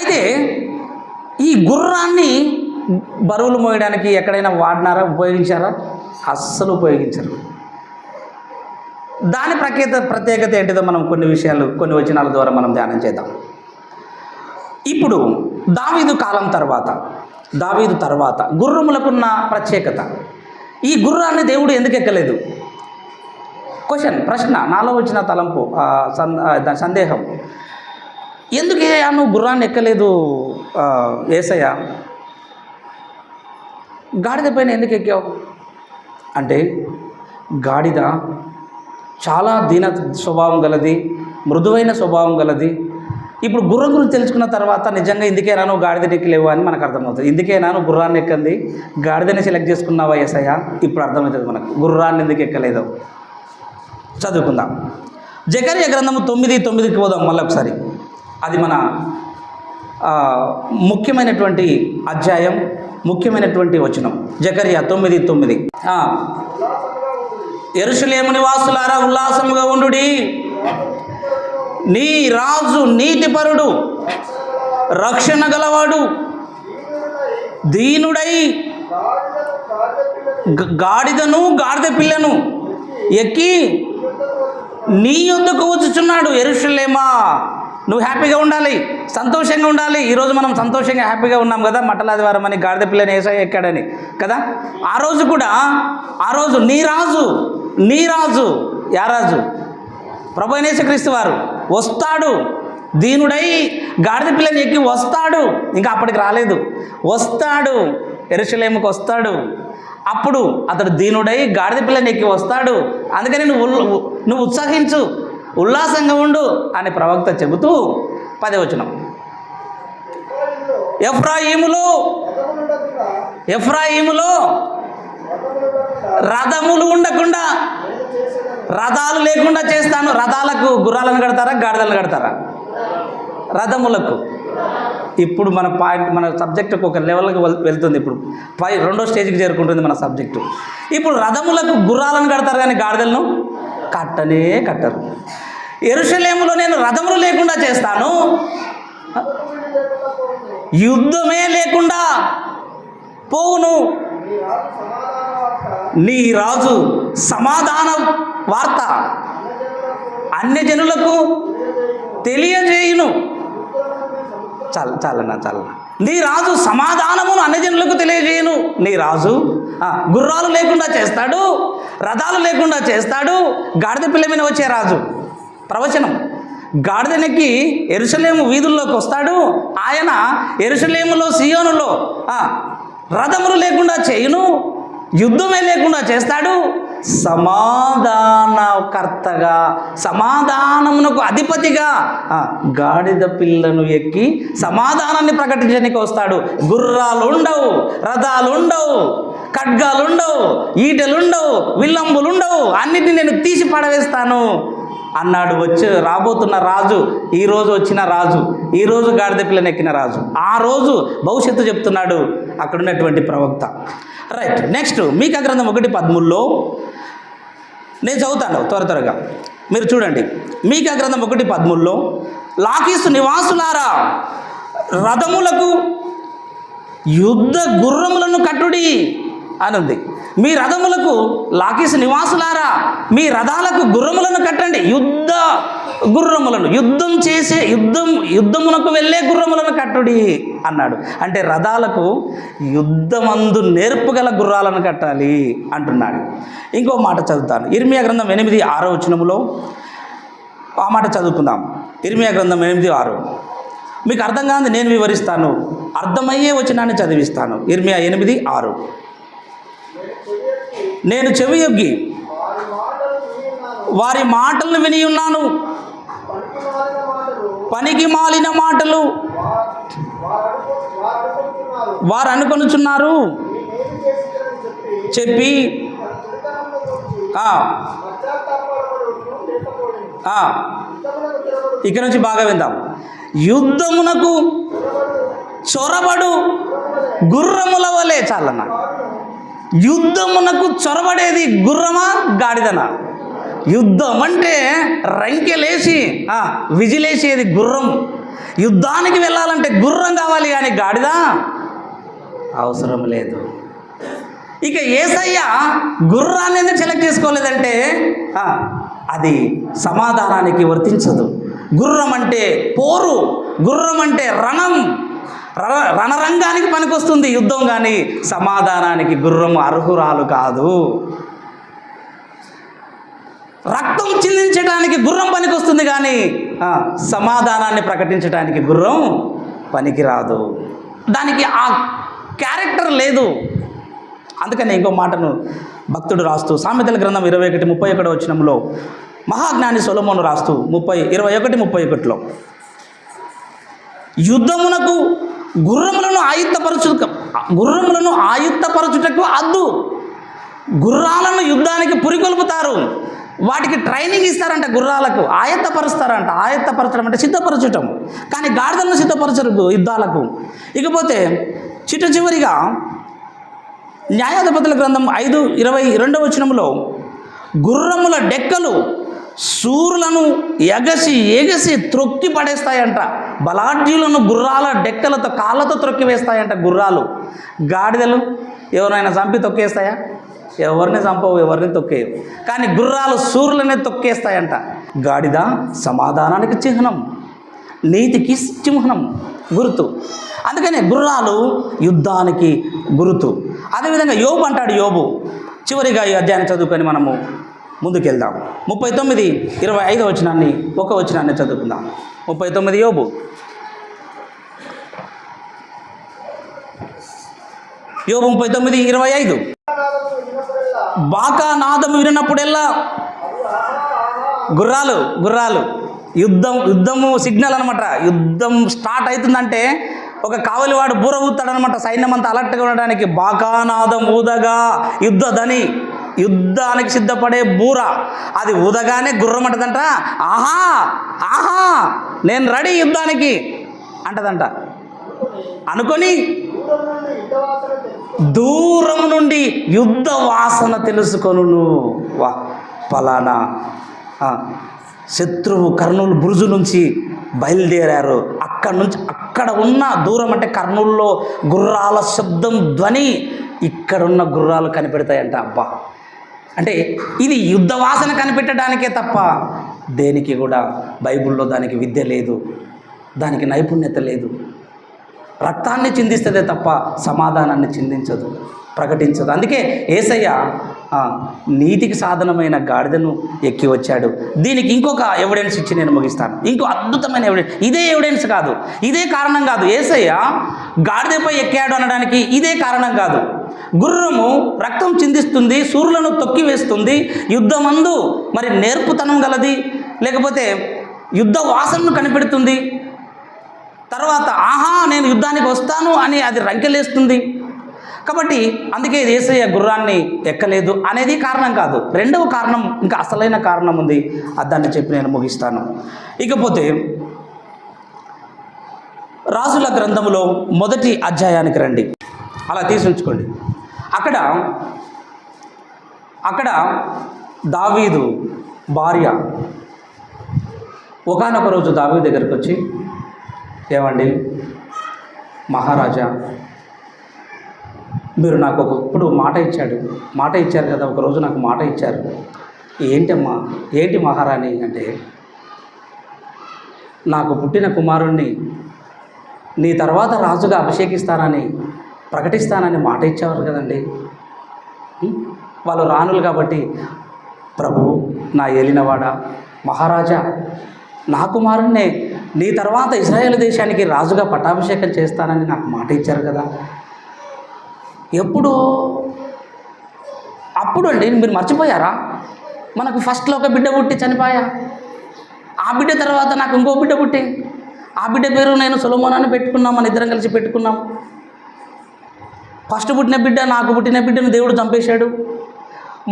అయితే ఈ గుర్రాన్ని బరువులు మోయడానికి ఎక్కడైనా వాడినారా? ఉపయోగించారా? అస్సలు ఉపయోగించరు. దాని ప్రత్యేకత ప్రత్యేకత ఏంటిదో మనం కొన్ని విషయాలు కొన్ని వచనాల ద్వారా మనం ధ్యానం చేద్దాం. ఇప్పుడు దావీదు కాలం తర్వాత దావీదు తర్వాత గుర్రములకున్న ప్రత్యేకత. ఈ గుర్రాన్ని దేవుడు ఎందుకు ఎక్కలేదు? క్వశ్చన్ ప్రశ్న. నాలో వచ్చిన తలంపు సందేహం. ఎందుకు నువ్వు గుర్రాన్ని ఎక్కలేదు? ఆ, ఏసయ్య గాడిద పైన ఎందుకు ఎక్కావు? అంటే గాడిద చాలా దీన స్వభావం గలది మృదువైన స్వభావం గలది. ఇప్పుడు గుర్రం గురించి తెలుసుకున్న తర్వాత నిజంగా ఇందుకేనా నువ్వు గాడిదని ఎక్కలేవు అని మనకు అర్థమవుతుంది. ఇందుకేనా నువ్వు గుర్రాన్ని ఎక్కంది. గాడిదని సెలెక్ట్ చేసుకున్నావా ఎస్ఐయా ఇప్పుడు అర్థమవుతుంది మనకు. గుర్రాన్ని ఎందుకు ఎక్కలేదు? చదువుకుందాం. జకర్య గ్రంథము తొమ్మిది తొమ్మిదికి పోదాం మళ్ళీ ఒకసారి అది మన ముఖ్యమైనటువంటి అధ్యాయం ముఖ్యమైనటువంటి వచనం. జకరియా తొమ్మిది తొమ్మిది. ఆ, నివాసులారా ఉల్లాసముగా ఉండుడి. నీ రాజు నీతిపరుడు రక్షణ గలవాడు దీనుడై గాడిదను గాడిద పిల్లను ఎక్కి నీ యొద్దకు వచ్చుచున్నాడు ఎరుషులేమా. నువ్వు హ్యాపీగా ఉండాలి సంతోషంగా ఉండాలి. ఈరోజు మనం సంతోషంగా హ్యాపీగా ఉన్నాం కదా మట్టలాదివారం అని గాడిద పిల్లని ఏసై ఎక్కాడని కదా? ఆ రోజు కూడా ఆ రోజు నీ రాజు నీ రాజు యారాజు క్రీస్తు వారు వస్తాడు. దీనుడై గాడిద పిల్లని ఎక్కి వస్తాడు. ఇంకా అప్పటికి రాలేదు. వస్తాడు ఎరుషలేముకు వస్తాడు. అప్పుడు అతడు దీనుడై గాడిద పిల్లని ఎక్కి వస్తాడు. అందుకని నువ్వు నువ్వు ఉత్సాహించు. ఉల్లాసంగా ఉండు అని ప్రవక్త చెబుతూ పదవచనం. ఎఫ్రాయిములో ఎఫ్రాయిములో రథములు ఉండకుండా రథాలు లేకుండా చేస్తాను. రథాలకు గుర్రాలను కడతారా గాడిదలను కడతారా? రథములకు. ఇప్పుడు మన పాయింట్ మన సబ్జెక్టుకు ఒక లెవెల్కి వెళ్తుంది ఇప్పుడు. పై రెండో స్టేజ్కి చేరుకుంటుంది మన సబ్జెక్టు. ఇప్పుడు రథములకు గుర్రాలను కడతారు కానీ గాడిదలను? కట్టనే కట్టరు. ఎరుషలేములో నేను రథములు లేకుండా చేస్తాను. యుద్ధమే లేకుండా పోవును. నీ రాజు సమాధాన వార్త అన్ని జనులకు తెలియజేయును. చాలు చాలన్నా చాలన్నా. నీ రాజు సమాధానమును అన్ని జనులకు తెలియజేయను. నీ రాజు గుర్రాలు లేకుండా చేస్తాడు రథాలు లేకుండా చేస్తాడు గాడిద పిల్ల మీద వచ్చే రాజు. ప్రవచనం. గాడిదనెక్కి ఎరుసలేము వీధుల్లోకి వస్తాడు. ఆయన ఎరుసలేములో సియోనులో రథములు లేకుండా చేయును. యుద్ధమే లేకుండా చేస్తాడు. సమాధానకర్తగా సమాధానమునకు అధిపతిగా గాడిద పిల్లను ఎక్కి సమాధానాన్ని ప్రకటించడానికి వస్తాడు. గుర్రాలు ఉండవు రథాలు ఉండవు ఖడ్గాలు ఉండవు ఈటలు ఉండవు విల్లంబులు ఉండవు. అన్నిటిని నేను తీసి పడవేస్తాను. అన్నాడు వచ్చి రాబోతున్న రాజు ఈ రోజు వచ్చిన రాజు ఈ రోజు గాడిద పిల్లని ఎక్కిన రాజు ఆ రోజు భవిష్యత్తు చెప్తున్నాడు అక్కడ ఉన్నటువంటి ప్రవక్త. రైట్ నెక్స్ట్ మీకు గ్రంథం ఒకటి పదమూడులో నేను చదువుతాను త్వర త్వరగా. మీరు చూడండి మీక గ్రంథం ఒకటి పదమూడులో లాకీసు నివాసులారా రథములకు యుద్ధ గుర్రములను కట్టుడి అని ఉంది. మీ రథములకు లాకీసు నివాసులారా మీ రథాలకు గుర్రములను కట్టండి. యుద్ధ గుర్రములను యుద్ధం చేసే యుద్ధం యుద్ధమునకు వెళ్ళే గుర్రములను కట్టుడి అన్నాడు. అంటే రథాలకు యుద్ధమందు నేర్పుగల గుర్రాలను కట్టాలి అంటున్నాడు. ఇంకో మాట చదువుతాను. ఇర్మియా గ్రంథం ఎనిమిది ఆరో వచనములో ఆ మాట చదువుకుందాం. ఇర్మియా గ్రంథం ఎనిమిది ఆరు. మీకు అర్థం కాదు నేను వివరిస్తాను. అర్థమయ్యే వచనాన్ని చదివిస్తాను. ఇర్మియా ఎనిమిది ఆరు. నేను చెవియొగ్గి వారి మాటలను విని ఉన్నాను. పనికి మాలిన మాటలు వారు అనుకొనుచున్నారు. చెప్పి ఇక్కడి నుంచి బాగా విందాం. యుద్ధమునకు చొరబడు గుర్రముల వలె చాలన్నా యుద్ధమునకు చొరబడేది గుర్రమా? గాడిదనా? యుద్ధం అంటే రంకెలేసి విజిలేసేది గుర్రం. యుద్ధానికి వెళ్ళాలంటే గుర్రం కావాలి కానీ గాడిద? అవసరం లేదు. ఇక ఏసయ్య గుర్రాన్ని ఎందుకు సెలెక్ట్ చేసుకోలేదంటే అది సమాధానానికి వర్తించదు. గుర్రం అంటే పోరు గుర్రం అంటే రణం. రణరంగానికి పనికొస్తుంది యుద్ధం కానీ సమాధానానికి గుర్రం అర్హురాలు కాదు. రక్తం చిందించడానికి గుర్రం పనికొస్తుంది కానీ సమాధానాన్ని ప్రకటించడానికి గుర్రం పనికిరాదు. దానికి ఆ క్యారెక్టర్ లేదు. అందుకని ఇంకో మాటను భక్తుడు రాస్తూ సామెతల గ్రంథం ఇరవై ఒకటి ముప్పై ఒకటి వచ్చినంలో మహాజ్ఞాని సొలమోను రాస్తూ ముప్పై ఇరవై ఒకటి ముప్పై ఒకటిలో యుద్ధమునకు గుర్రములను ఆయుత్తపరచు గుర్రములను ఆయుత్తపరచుటకు అద్దు. గుర్రాలను యుద్ధానికి పురికొల్పుతారు. వాటికి ట్రైనింగ్ ఇస్తారంట గుర్రాలకు. ఆయత్తపరుస్తారంట. ఆయత్తపరచడం అంటే సిద్ధపరచటం. కానీ గాడిదలను సిద్ధపరచరు యుద్ధాలకు. ఇకపోతే చిట్ట చివరిగా న్యాయాధిపతుల గ్రంథం ఐదు ఇరవై రెండవ వచనంలో గుర్రముల డెక్కలు శూరులను ఎగసి ఎగసి త్రొక్కి పడేస్తాయంట. బలాఢ్యులను గుర్రాల డెక్కలతో కాళ్ళతో త్రొక్కి వేస్తాయంట గుర్రాలు. గాడిదలు ఎవరైనా చంపి తొక్కేస్తాయా? ఎవరిని చంపవు ఎవరిని తొక్కేయవు. కానీ గుర్రాలు సూర్యులనే తొక్కేస్తాయంట. గాడిద సమాధానానికి చిహ్నం. నీతికి చిహ్నం. గుర్తు. అందుకనే గుర్రాలు యుద్ధానికి గుర్తు. అదేవిధంగా యోబు అంటాడు యోబు. చివరిగా ఈ అధ్యాయం చదువుకొని మనము ముందుకెళ్దాం. ముప్పై తొమ్మిది ఇరవై ఐదు వచనాన్ని ఒక వచనాన్ని చదువుకుందాం. ముప్పై తొమ్మిది యోబు. యోబు ముప్పై తొమ్మిది ఇరవై ఐదు. బాకా నాదం వినప్పుడెల్లా గుర్రాలు గుర్రాలు. యుద్ధం యుద్ధము సిగ్నల్ అనమాట. యుద్ధం స్టార్ట్ అవుతుందంటే ఒక కావలివాడు బూర ఊతాడనమాట. సైన్యం అంతా అలర్ట్గా ఉండడానికి బాకానాదం ఊదగా యుద్ధ ధని. యుద్ధానికి సిద్ధపడే బూర. అది ఊదగానే గుర్రం అంటదంట. ఆహా! ఆహా! నేను రెడీ యుద్ధానికి అంటదంట. అనుకొని దూరం నుండి యుద్ధ వాసన తెలుసుకొను వా పలానా శత్రువు కర్నూలు బురుజు నుంచి బయలుదేరారు. అక్కడ నుంచి అక్కడ ఉన్న దూరం అంటే కర్నూలులో గుర్రాల శబ్దం ధ్వని ఇక్కడున్న గుర్రాలు కనిపెడతాయంట. అబ్బా! అంటే ఇది యుద్ధ వాసన కనిపెట్టడానికే తప్ప దేనికి కూడా బైబిల్లో దానికి విద్య లేదు దానికి నైపుణ్యత లేదు. రక్తాన్ని చిందిస్తుందే తప్ప సమాధానాన్ని చిందించదు ప్రకటించదు. అందుకే ఏసయ్య నీతికి సాధనమైన గాడిదను ఎక్కి వచ్చాడు. దీనికి ఇంకొక ఎవిడెన్స్ ఇచ్చి నేను ముగిస్తాను. ఇంకో అద్భుతమైన ఎవిడెన్స్ ఇదే ఎవిడెన్స్ కాదు. ఇదే కారణం కాదు. ఏసయ్య గాడిదపై ఎక్కాడు అనడానికి ఇదే కారణం కాదు. గుర్రము రక్తం చిందిస్తుంది సూర్యులను తొక్కివేస్తుంది యుద్ధమందు మరి నేర్పుతనం గలది. లేకపోతే యుద్ధ వాసనను కనిపెడుతుంది. తర్వాత ఆహా నేను యుద్ధానికి వస్తాను అని అది రంకెలేస్తుంది. కాబట్టి అందుకే దేశయ్య గుర్రాన్ని ఎక్కలేదు అనేది కారణం కాదు. రెండవ కారణం ఇంకా అసలైన కారణం ఉంది. అది దాన్ని చెప్పి నేను ముగిస్తాను. ఇకపోతే రాజుల గ్రంథంలో మొదటి అధ్యాయానికి రండి. అలా తీసి ఉంచుకోండి. అక్కడ అక్కడ దావీదు భార్య ఒకనొక రోజు దావీదు దగ్గరికి వచ్చి ఏమండి? మహారాజా మీరు నాకు ఒకప్పుడు మాట ఇచ్చాడు. మాట ఇచ్చారు కదా ఒకరోజు నాకు మాట ఇచ్చారు. ఏంటమ్మా ఏంటి మహారాణి అంటే నాకు పుట్టిన కుమారుణ్ణి నీ తర్వాత రాజుగా అభిషేకిస్తానని ప్రకటిస్తానని మాట ఇచ్చేవారు కదండి. వాళ్ళు రాణులు కాబట్టి ప్రభు నా ఏలినవాడ మహారాజా నా కుమారుణ్ణే నీ తర్వాత ఇజ్రాయేల్ దేశానికి రాజుగా పట్టాభిషేకం చేస్తానని నాకు మాట ఇచ్చారు కదా. ఎప్పుడు? అప్పుడు అండి మీరు మర్చిపోయారా? మనకు ఫస్ట్లో ఒక బిడ్డ పుట్టి చనిపోయా? ఆ బిడ్డ తర్వాత నాకు ఇంకో బిడ్డ పుట్టి. ఆ బిడ్డ పేరు నేను సులమోనాన్ని పెట్టుకున్నాం మన ఇద్దరం కలిసి పెట్టుకున్నాం. ఫస్ట్ పుట్టిన బిడ్డ నాకు పుట్టిన బిడ్డను దేవుడు చంపేశాడు.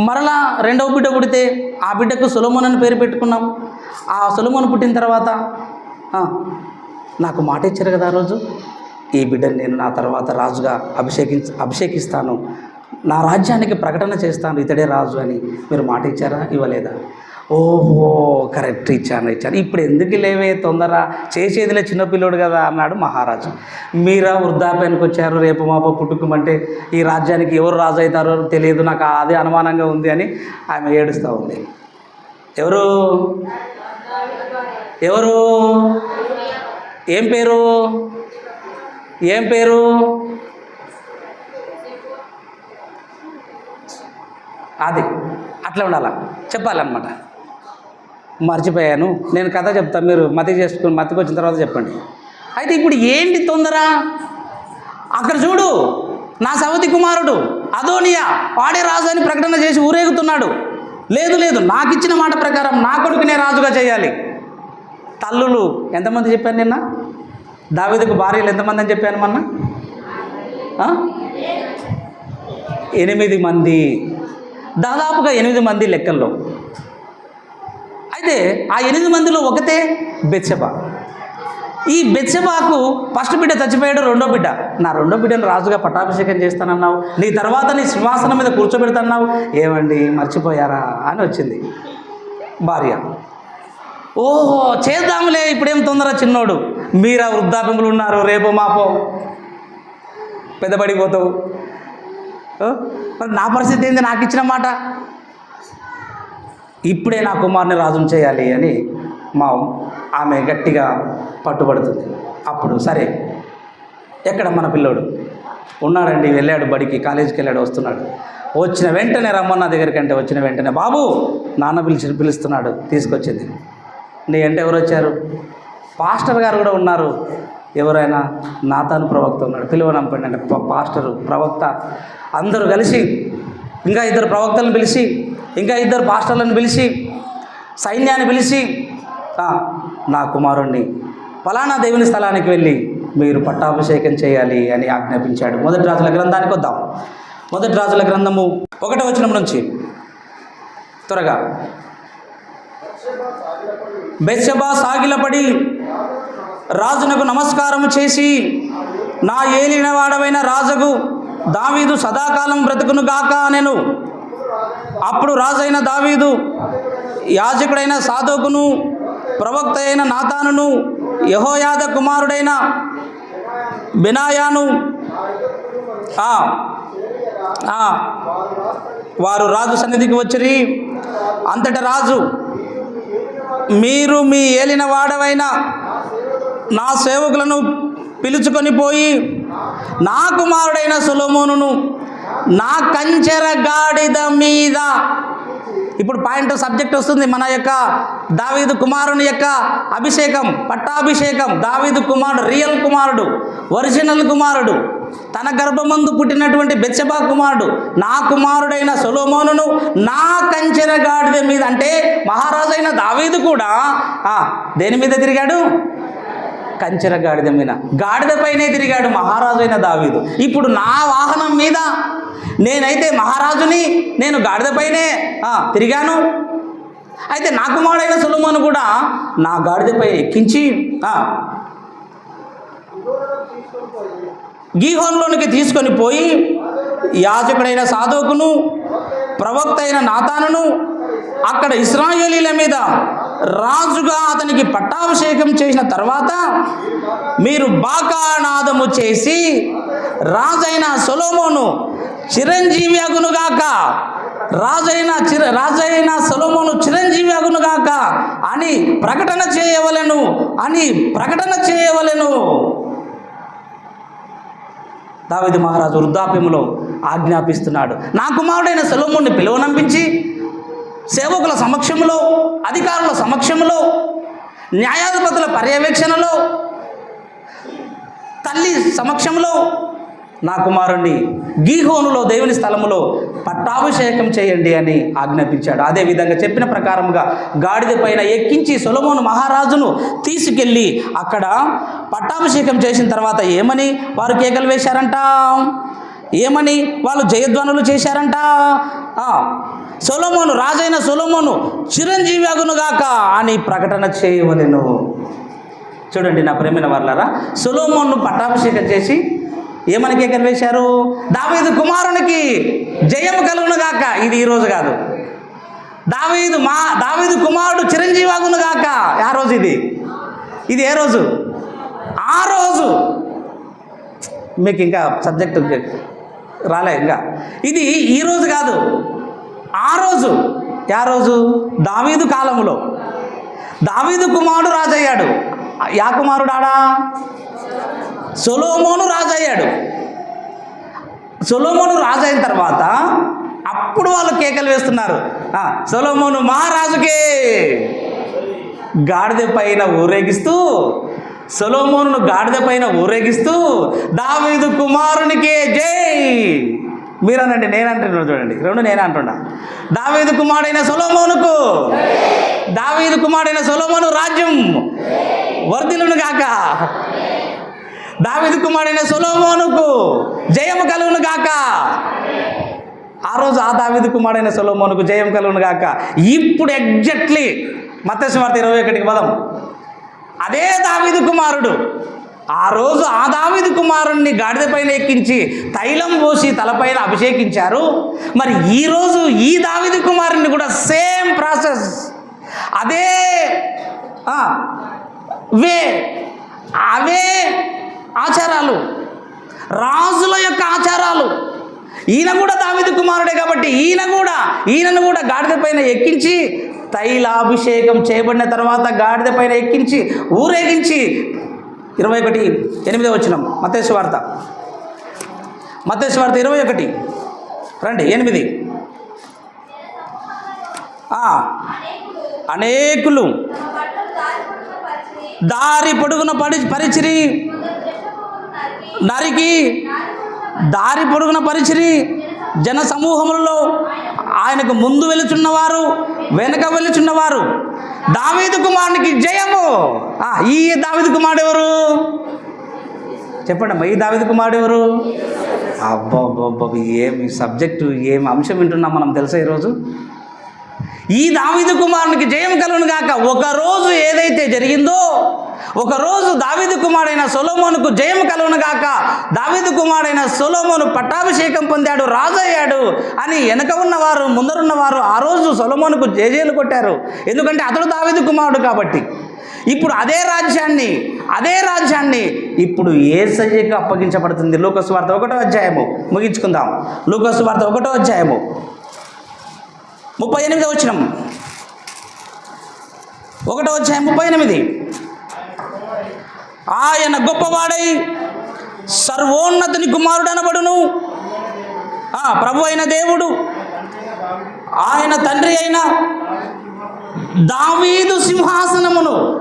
మరలా రెండవ బిడ్డ పుడితే ఆ బిడ్డకు సులమోన్ అని పేరు పెట్టుకున్నాం. ఆ సులమోన్ పుట్టిన తర్వాత నాకు మాట ఇచ్చారు కదా ఆ రోజు? ఈ బిడ్డను నేను నా తర్వాత రాజుగా అభిషేకించ అభిషేకిస్తాను. నా రాజ్యానికి ప్రకటన చేస్తాను. ఇతడే రాజు అని మీరు మాట ఇచ్చారా? ఇవ్వలేదా? ఓహో కరెక్ట్ ఇచ్చాను ఇచ్చాను. ఇప్పుడు ఎందుకు లేవే తొందర? చేసేదిలే చిన్నపిల్లోడు కదా అన్నాడు మహారాజు. మీరా వృద్ధాప్యానికి వచ్చారు? రేపు మాప పుట్టుకమంటే ఈ రాజ్యానికి ఎవరు రాజు అవుతారో తెలియదు. నాకు అది అనుమానంగా ఉంది అని ఆమె ఏడుస్తూ ఉంది. ఎవరు? ఎవరు? ఏం పేరు? ఏం పేరు? అది అట్లా ఉండాల? చెప్పాలన్నమాట. మర్చిపోయాను. నేను కథ చెప్తాను మీరు మతి చేసుకుని మతికి వచ్చిన తర్వాత చెప్పండి. అయితే ఇప్పుడు ఏంటి తొందర? అక్కడ చూడు. నా సవతి కుమారుడు అదోనియా వాడే రాజు అని ప్రకటన చేసి ఊరేగుతున్నాడు. లేదు లేదు. నాకు ఇచ్చిన మాట ప్రకారం నా కొడుకునే రాజుగా చేయాలి. తల్లులు ఎంతమంది చెప్పాను నిన్న? దావీదుకు భార్యలు ఎంతమంది అని చెప్పాను మొన్న? ఎనిమిది మంది. దాదాపుగా ఎనిమిది మంది లెక్కల్లో. అయితే ఆ ఎనిమిది మందిలో ఒకతే బెచ్చబ ఈ బెచ్చబాకు ఫస్ట్ బిడ్డ చచ్చిపోయాడు రెండో బిడ్డ. నా రెండో బిడ్డను రాజుగా పట్టాభిషేకం చేస్తానన్నావు నీ తర్వాత నీ సింహాసనం మీద కూర్చోబెడతాన్నావు ఏమండి మర్చిపోయారా అని వచ్చింది భార్య. ఓహో చేద్దాంలే ఇప్పుడేం తొందర చిన్నోడు. మీరా వృద్ధాప్యములు ఉన్నారు రేపు మాపో. పెద్దపడిపోతావు మరి నా పరిస్థితి ఏంది? నాకు ఇచ్చిన మాట. ఇప్పుడే నా కుమార్ని రాజం చేయాలి అని మా ఆమె గట్టిగా పట్టుబడుతుంది. అప్పుడు సరే ఎక్కడ మన పిల్లోడు? ఉన్నాడండి వెళ్ళాడు బడికి కాలేజీకి వెళ్ళాడు వస్తున్నాడు. వచ్చిన వెంటనే రమ్మన్న దగ్గరికంటే వచ్చిన వెంటనే బాబు నాన్న పిలిచి పిలుస్తున్నాడు తీసుకొచ్చింది. నీ అంటే ఎవరు వచ్చారు? పాస్టర్ గారు కూడా ఉన్నారు. ఎవరైనా నాతాను ప్రవక్త ఉన్నాడు. పిలువనంపండి అంటే పాస్టరు ప్రవక్త అందరూ కలిసి ఇంకా ఇద్దరు ప్రవక్తలను పిలిచి ఇంకా ఇద్దరు పాస్టర్లను పిలిచి సైన్యాన్ని పిలిచి నా కుమారుణ్ణి ఫలానా దేవుని స్థలానికి వెళ్ళి మీరు పట్టాభిషేకం చేయాలి అని ఆజ్ఞాపించాడు. మొదటి రాజుల గ్రంథానికి వద్దాం. మొదటి రాజుల గ్రంథము ఒకటో వచనం నుంచి. త్వరగా. బెత్షెబా సాగిలపడి రాజునకు నమస్కారం చేసి నా ఏలినవాడవైన రాజుకు దావీదు సదాకాలం బ్రతుకును గాక నేను అప్పుడు రాజైన దావీదు యాజకుడైన సాధోకును ప్రవక్త అయిన నాతానును యహోయాద కుమారుడైన బినాయాను వారు రాజు సన్నిధికి వచ్చిరి. అంతట రాజు మీరు మీ ఏలిన వాడవైన నా సేవకులను పిలుచుకొని పోయి నా కుమారుడైన సులోమోనును నా కంచెర గాడిద మీద ఇప్పుడు పాయింట్ సబ్జెక్ట్ వస్తుంది మన యొక్క దావీదు కుమారుని యొక్క అభిషేకం పట్టాభిషేకం. దావీదు కుమారుడు రియల్ కుమారుడు ఒరిజినల్ కుమారుడు. తన గర్భమందు పుట్టినటువంటి బెచ్చబా కుమారుడు నా కుమారుడైన సొలోమోనును నా కంచెర గాడిద మీద అంటే మహారాజైన దావీదు కూడా ఆ, దేని మీద తిరిగాడు? కంచెర గాడిద మీద. గాడిద పైనే తిరిగాడు మహారాజు అయిన దావీదు. ఇప్పుడు నా వాహనం మీద నేనైతే మహారాజుని నేను గాడిదపైనే తిరిగాను. అయితే నా కుమారుడైన సులమోను కూడా నా గాడిదపై ఎక్కించి గీహోన్లోనికి తీసుకొని పోయి యాజకుడైన సాధోకును ప్రవక్త అయిన నాతానును అక్కడ ఇస్రాయేలీల మీద రాజుగా అతనికి పట్టాభిషేకం చేసిన తర్వాత మీరు బాకానాదము చేసి రాజైన సొలోమోను చిరంజీవి అగునుగాక రాజైన చిర రాజైన సొలమును చిరంజీవి అగునుగాక అని ప్రకటన చేయవలెను అని ప్రకటన చేయవలెను. దావిది మహారాజు వృద్ధాప్యములో ఆజ్ఞాపిస్తున్నాడు. నా కుమారుడైన సెలవుని పిలువనంపించి సేవకుల సమక్షంలో అధికారుల సమక్షంలో న్యాయాధిపతుల పర్యవేక్షణలో తల్లి సమక్షంలో నా కుమారుణ్ణి గీహోనులో దేవుని స్థలములో పట్టాభిషేకం చేయండి అని ఆజ్ఞాపించాడు. అదేవిధంగా చెప్పిన ప్రకారముగా గాడిద పైన ఎక్కించి సొలమోను మహారాజును తీసుకెళ్ళి అక్కడ పట్టాభిషేకం చేసిన తర్వాత ఏమని వారు కేకలు వేశారంట? ఏమని వాళ్ళు జయధ్వనులు చేశారంట? సొలమోను రాజైన సొలమోను చిరంజీవి అగునుగాక అని ప్రకటన చేయవలెను. చూడండి నా ప్రేమైన వాళ్ళారా సొలోమోన్ను పట్టాభిషేకం చేసి ఏమని కేకలు వేశారు దావీదు కుమారునికి జయము కలుగునుగాక. ఇది ఈరోజు కాదు. దావీదు మా దావీదు కుమారుడు చిరంజీవాగును గాక ఆ రోజు ఇది. ఇది ఏ రోజు? ఆ రోజు. మీకు ఇంకా సబ్జెక్ట్ రాలే ఇంకా. ఇది ఈ రోజు కాదు. ఆ రోజు. యా రోజు? దావీదు కాలంలో దావీదు కుమారుడు రాజయ్యాడు. యా కుమారుడాడా? సొలోమోను రాజయ్యాడు. సొలోమోను రాజు అయిన తర్వాత అప్పుడు వాళ్ళు కేకలు వేస్తున్నారు. సొలోమోను మహారాజుకే. గాడిద పైన ఊరేగిస్తూ సొలోమోను గాడిద పైన ఊరేగిస్తూ దావీదు కుమారునికే జై. మీరనండి నేనంటున్నాను చూడండి. రెండు నేనే అంటున్నా. దావీదు కుమారుడైన సొలోమోనుకు దావీదు కుమారుడైన సొలోమోను రాజ్యం వర్ధిలును గాక. దావిది కుమారుడైన సొలోమోనుకు జయం కలుగును గాక. ఆ రోజు ఆ దావిది కుమారుడైన సొలోమోనుకు జయం కలుగును గాక. ఇప్పుడు ఎగ్జాక్ట్లీ మత్స్యవార్త ఇరవై ఒకటికి పదం అదే దావిది కుమారుడు. ఆ రోజు ఆ దావిది కుమారుణ్ణి గాడిద పైన ఎక్కించి తైలం పోసి తలపైన అభిషేకించారు. మరి ఈరోజు ఈ దావిది కుమారుణ్ణి కూడా సేమ్ ప్రాసెస్. అదే వే అవే రాజుల యొక్క ఆచారాలు. ఈయన కూడా దావిదు కుమారుడే కాబట్టి ఈయన కూడా ఈయనను కూడా గాడిద పైన ఎక్కించి తైలాభిషేకం చేయబడిన తర్వాత గాడిద పైన ఎక్కించి ఊరేగించి ఇరవై ఒకటి ఎనిమిదో వచ్చినాం మతేశ్వార్త వార్త. ఇరవై ఒకటి. రండి ఎనిమిది. అనేకులు దారి పొడుగున పడి పరిచిరి నరికి దారి పొడుగున పరిచిరి జన సమూహములలో ఆయనకు ముందు వెలుచున్నవారు వెనక వెలుచున్నవారు. దావీదు కుమారునికి జయము. ఆ, ఈ దావీదు కుమారుడు ఎవరు? చెప్పండి అమ్మా ఈ దావీదు కుమారుడు ఎవరు? అబ్బా ఏమి సబ్జెక్టు ఏమి అంశం వింటున్నాం మనం తెలుసా ఈరోజు? ఈ దావీదు కుమారునికి జయం కలను గాక. ఒకరోజు ఏదైతే జరిగిందో ఒక రోజు దావీదు కుమారుడైన సొలోమోనుకు జయం కలను గాక. దావీదు కుమారుడైన సొలోమోను పట్టాభిషేకం పొందాడు రాజు అయ్యాడు అని వెనక ఉన్నవారు ముందరున్నవారు ఆ రోజు సొలోమోనుకు జయజేలు కొట్టారు. ఎందుకంటే అతడు దావిదు కుమారుడు కాబట్టి. ఇప్పుడు అదే రాజ్యాన్ని అదే రాజ్యాన్ని ఇప్పుడు ఏ సయ్యకు అప్పగించబడుతుంది లోకస్వార్త ఒకటో అధ్యాయము. ముగించుకుందాం. లోకస్వార్త ఒకటో అధ్యాయము. ముప్పై ఎనిమిది వచ్చినం. ఒకటో వచ్చాయి ముప్పై ఎనిమిది. ఆయన గొప్పవాడై సర్వోన్నతుని కుమారుడు అనబడును. ప్రభు అయిన దేవుడు. ఆయన తండ్రి అయిన దావీదు సింహాసనమును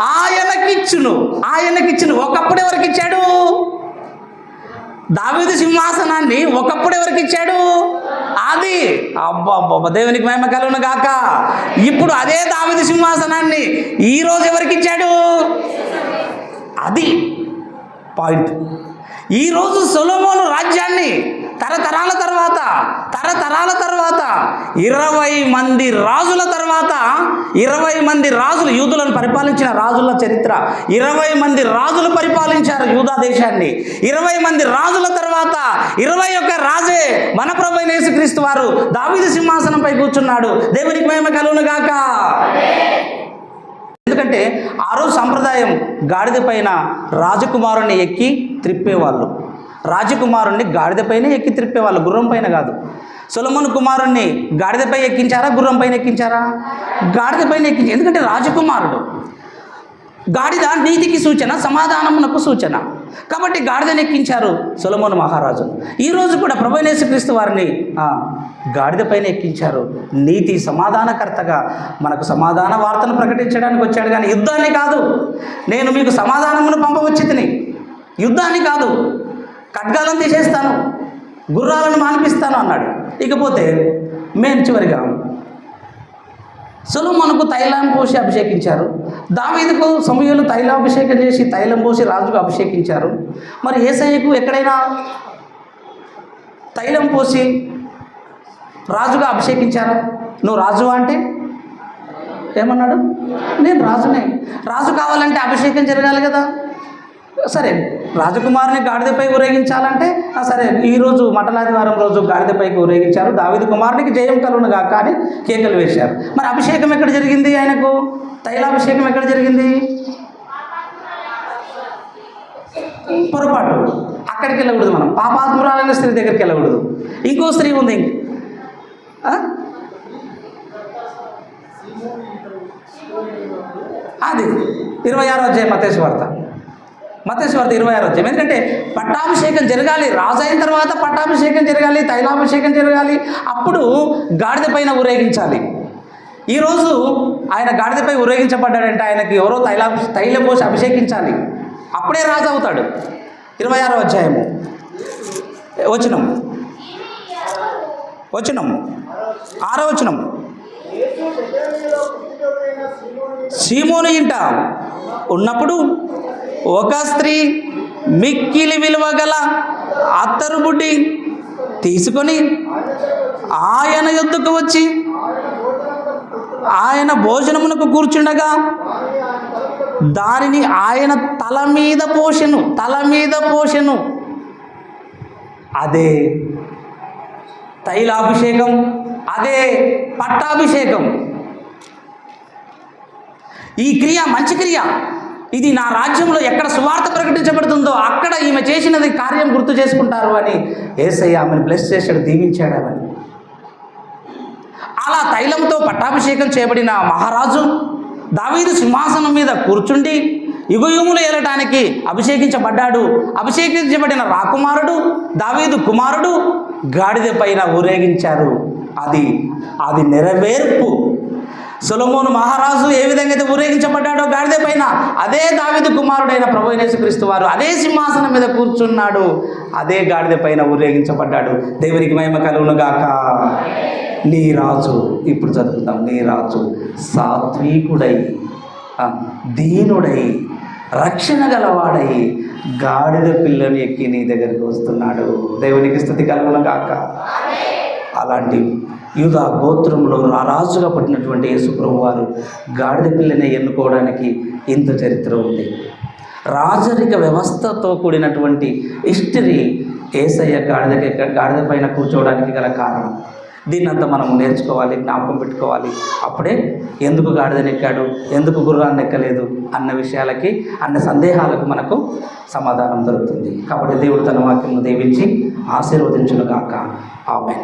ఆయనకిచ్చును. ఆయనకిచ్చును. ఒకప్పుడు ఎవరికి ఇచ్చాడు దావీదు సింహాసనాన్ని ఒకప్పుడు ఎవరికి ఇచ్చాడు అది. అబ్బా దేవునికి మహిమ కలుగును గాక. ఇప్పుడు అదే దావిది సింహాసనాన్ని ఈ రోజు ఎవరికి ఇచ్చాడు? అది పాయింట్. ఈరోజు సొలోమోను రాజ్యాన్ని తరతరాల తర్వాత తరతరాల తర్వాత ఇరవై మంది రాజుల తర్వాత ఇరవై మంది రాజులు యూదులను పరిపాలించిన రాజుల చరిత్ర ఇరవై మంది రాజులు పరిపాలించారు యూదా దేశాన్ని. ఇరవై మంది రాజుల తర్వాత ఇరవై ఒక్క రాజే మన ప్రభు యేసుక్రీస్తు వారు దావిద సింహాసనంపై కూర్చున్నాడు. దేవునికి మేమ కలువును గాక ఎందుకంటే ఆ రోజు సంప్రదాయం గాడిద పైన రాజకుమారుని ఎక్కి త్రిప్పేవాళ్ళు. రాజకుమారుణ్ణి గాడిదపైనే ఎక్కి ఎక్కి త్రిప్పేవాళ్ళు గుర్రం పైన కాదు. సొలమన్ కుమారుణ్ణి గాడిదపై ఎక్కించారా గుర్రం పైన ఎక్కించారా? గాడిదపైన ఎక్కించి ఎందుకంటే రాజకుమారుడు. గాడిద నీతికి సూచన సమాధానమునకు సూచన. కాబట్టి గాడిదని ఎక్కించారు సొలమోను మహారాజు. ఈరోజు కూడా ప్రభనేసుక్రీస్తు వారిని గాడిదపైన ఎక్కించారు. నీతి సమాధానకర్తగా మనకు సమాధాన వార్తను ప్రకటించడానికి వచ్చాడు కానీ యుద్ధాన్ని కాదు. నేను మీకు సమాధానమును పంపవచ్చి యుద్ధాన్ని కాదు. ఖడ్గాలను తీసేస్తాను గుర్రాలను మానిపిస్తాను అన్నాడు. ఇకపోతే మేము చివరిగా మనకు తైలాన్ని పోసి అభిషేకించారు. దావీదుకు సమయంలో తైలాభిషేకం చేసి తైలం పోసి రాజుకు అభిషేకించారు. మరి ఏసయ్యకు ఎక్కడైనా తైలం పోసి రాజుగా అభిషేకించారు? నువ్వు రాజు అంటే? ఏమన్నాడు? నేను రాజునే. రాజు కావాలంటే అభిషేకం జరగాలి కదా. సరే రాజకుమారుని గాడిదపై ఊరేగించాలంటే సరే ఈరోజు మటలాదివారం రోజు గాడిదపైకి ఊరేగించారు. దావిది కుమారునికి జయం కలుగును కాక అని కేకలు వేశారు. మరి అభిషేకం ఎక్కడ జరిగింది ఆయనకు? తైలాభిషేకం ఎక్కడ జరిగింది? పొరపాటు. అక్కడికి వెళ్ళకూడదు మనం. పాపాత్మురాలైన స్త్రీ దగ్గరికి వెళ్ళకూడదు. ఇంకో స్త్రీ ఉంది. అది. ఇరవై ఆరో అధ్యాయ మతేశ్వార్త. మతేశ్వార్త ఇరవై ఆరు అధ్యాయం. ఎందుకంటే పట్టాభిషేకం జరగాలి రాజు అయిన తర్వాత పట్టాభిషేకం జరగాలి తైలాభిషేకం జరగాలి అప్పుడు గాడిద పైన ఊరేగించాలి. ఈరోజు ఆయన గాడిదపై ఊరేగించబడ్డాడంటే ఆయనకి ఎవరో తైలా తైలం పోసి అభిషేకించాలి. అప్పుడే రాజు అవుతాడు. ఇరవై ఆరో అధ్యాయము. వచనం. వచనం. ఆరో వచనం. సీమోని ఇంట ఉన్నప్పుడు ఒక స్త్రీ మిక్కిలి విలువ గల అత్తరు తీసుకొని ఆయన యుద్ధకు వచ్చి ఆయన భోజనమునకు కూర్చుండగా దానిని ఆయన తల మీద పోషను తల మీద పోషను. అదే తైలాభిషేకం అదే పట్టాభిషేకం. ఈ క్రియ మంచి క్రియ. ఇది నా రాజ్యంలో ఎక్కడ సువార్త ప్రకటించబడుతుందో అక్కడ ఈమె చేసినది కార్యం గుర్తు చేసుకుంటారు అని ఏసయ్య ఆమెను బ్లెస్ చేశాడు దీవించాడు ఆమెను. అలా తైలంతో పట్టాభిషేకం చేయబడిన మహారాజు దావీదు సింహాసనం మీద కూర్చుండి యుగయుములు ఏలటానికి అభిషేకించబడ్డాడు. అభిషేకించబడిన రాకుమారుడు దావీదు కుమారుడు గాడిద పైన ఊరేగించారు. అది అది నెరవేర్పు. సొలమోను మహారాజు ఏ విధంగా అయితే ఊరేగించబడ్డాడో గాడిద పైన అదే దావిదు కుమారుడైన ప్రభు యేసుక్రీస్తు వారు అదే సింహాసనం మీద కూర్చున్నాడు. అదే గాడిద పైన ఊరేగించబడ్డాడు. దేవునికి మహిమ కలుగునుగాక. నీ రాజు ఇప్పుడు చదువుతాం. నీ రాజు సాత్వికుడై దీనుడై రక్షణ గలవాడై గాడిద పిల్లని ఎక్కి నీ దగ్గరికి వస్తున్నాడు. దేవునికి స్థుతి కలుగునుగాక. అలాంటి యూదా గోత్రంలో ఆ రాజుగా పుట్టినటువంటి యేసుప్రభు వారు గాడిద పిల్లని ఎన్నుకోవడానికి ఇంత చరిత్ర ఉంది. రాజరిక వ్యవస్థతో కూడినటువంటి హిస్టరీ ఏసయ్య గాడిద గాడిద పైన కూర్చోవడానికి గల కారణం. దీన్నంతా మనం నేర్చుకోవాలి జ్ఞాపకం పెట్టుకోవాలి. అప్పుడే ఎందుకు గాడిదనెక్కాడు ఎందుకు గుర్రాన్ని ఎక్కలేదు అన్న విషయాలకి అన్న సందేహాలకు మనకు సమాధానం దొరుకుతుంది. కాబట్టి దేవుడు తన వాక్యము దీవించి ఆశీర్వదించునుగాక. ఆమె